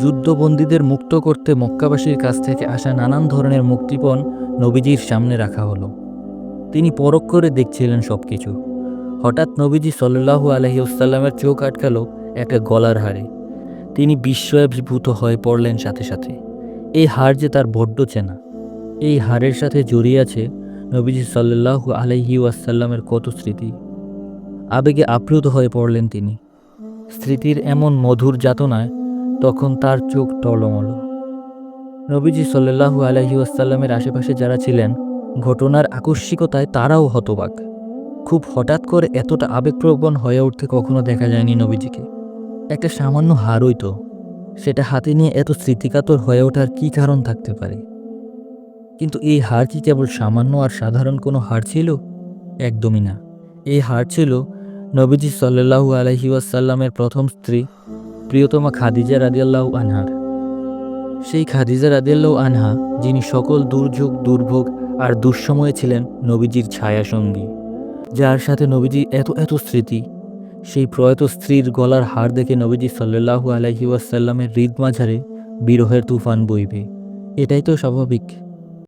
যুদ্ধবন্দীদের মুক্ত করতে মক্কাবাসীর কাছ থেকে আসা নানান ধরনের মুক্তিপণ নবীজির সামনে রাখা হলো। তিনি পরখ করে দেখছিলেন সব কিছু হঠাৎ নবীজি সাল্লাহু আলহিউসাল্লামের চোখ আটকাল একটা গলার হারে। তিনি বিস্ময়াভিভূত হয়ে পড়লেন সাথে সাথে। এই হার যে তার বড্ড চেনা। এই হারের সাথে জড়িয়ে আছে নবীজি সাল্লাহু আলহি ওয়াসাল্লামের কত স্মৃতি। আবেগে আপ্লুত হয়ে পড়লেন তিনি। স্মৃতির এমন মধুর যাতনায় তখন তার চোখ টলমল। নবীজি সাল্লাহু আলহি ওয়াসাল্লামের আশেপাশে যারা ছিলেন, ঘটনার আকস্মিকতায় তারাও হতবাক। খুব হঠাৎ করে এতটা আবেগপ্রবণ হয়ে উঠতে কখনো দেখা যায়নি নবীজিকে। একটা সামান্য হারই তো, সেটা হাতে নিয়ে এত স্মৃতিকাতর হয়ে ওঠার কী কারণ থাকতে পারে? কিন্তু এই হার কি কেবল সামান্য আর সাধারণ কোনো হার ছিল? একদমই না। এই হার ছিল নবীজি সাল্লাহু আলহি ওয়াসাল্লামের প্রথম স্ত্রী প্রিয়তমা খাদিজা রাদিয়াল্লাহু আনহার। সেই খাদিজা রাদিয়াল্লাহু আনহা, যিনি সকল দুর্যোগ, দুর্ভোগ আর দুঃসময়ে ছিলেন নবীজির ছায়াসঙ্গী, যার সাথে নবীজি এত এত স্মৃতি, সেই প্রয়াত স্ত্রীর গলার হার দেখে নবীজি সাল্লাহু আলহি ওয়াসাল্লামের হৃদ মাঝারে বিরহের তুফান বইবে। এটাই তো স্বাভাবিক।